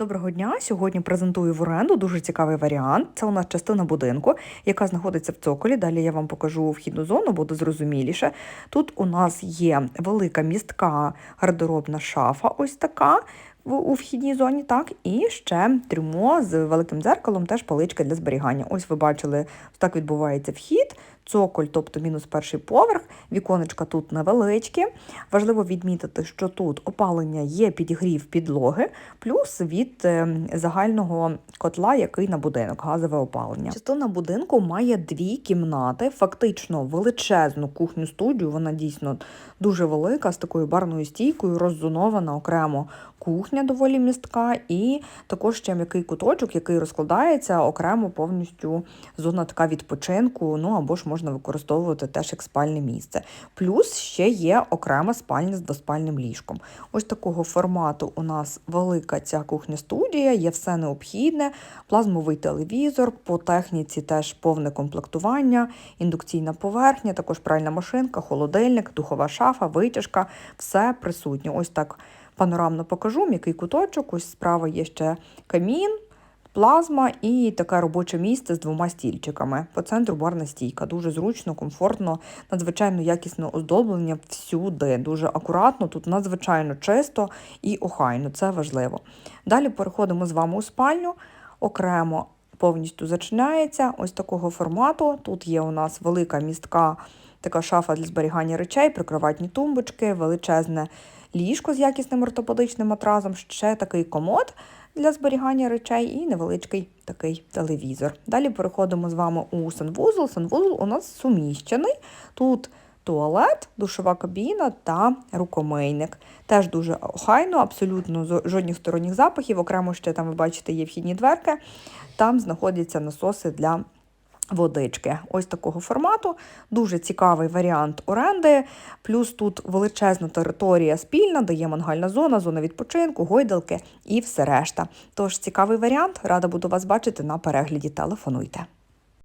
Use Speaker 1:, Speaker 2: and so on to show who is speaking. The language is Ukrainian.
Speaker 1: Доброго дня! Сьогодні презентую в оренду дуже цікавий варіант. Це у нас частина будинку, яка знаходиться в цоколі. Далі я вам покажу вхідну зону, буде зрозуміліше. Тут у нас є велика містка гардеробна шафа, ось така. У вхідній зоні, так, і ще трюмо з великим дзеркалом, теж паличка для зберігання. Ось ви бачили, так відбувається вхід, цоколь, тобто мінус перший поверх, віконечка тут невеличкі. Важливо відмітити, що тут опалення є підігрів підлоги, плюс від е, загального котла, який на будинок, газове опалення. Частина будинку має дві кімнати, фактично величезну кухню студію. Вона дійсно дуже велика, з такою барною стійкою, роззонована окремо кухня доволі містка, і також ще м'який куточок, який розкладається окремо повністю зона така відпочинку. Ну або ж можна використовувати теж як спальне місце. Плюс ще є окрема спальня з двоспальним ліжком. Ось такого формату у нас велика ця кухня-студія, є все необхідне, плазмовий телевізор, по техніці теж повне комплектування, індукційна поверхня, також пральна машинка, холодильник, духова шафа, витяжка, все присутнє. Ось так панорамно покажу, м'який куточок, ось справа є ще камін. Плазма і таке робоче місце з двома стільчиками. По центру барна стійка. Дуже зручно, комфортно, надзвичайно якісне оздоблення всюди. Дуже акуратно, тут надзвичайно чисто і охайно. Це важливо. Далі переходимо з вами у спальню. Окремо повністю зачиняється. Ось такого формату. Тут є у нас велика містка, така шафа для зберігання речей, прикроватні тумбочки, величезне ліжко з якісним ортопедичним матрасом, ще такий комод для зберігання речей і невеличкий такий телевізор. Далі переходимо з вами у санвузол. Санвузол у нас суміщений. Тут туалет, душова кабіна та рукомийник. Теж дуже охайно, абсолютно жодних сторонніх запахів. Окремо ще там ви бачите є вхідні дверки. Там знаходяться насоси для водички. Ось такого формату. Дуже цікавий варіант оренди. Плюс тут величезна територія спільна, де є мангальна зона, зона відпочинку, гойдалки і все решта. Тож цікавий варіант. Рада буду вас бачити на перегляді. Телефонуйте.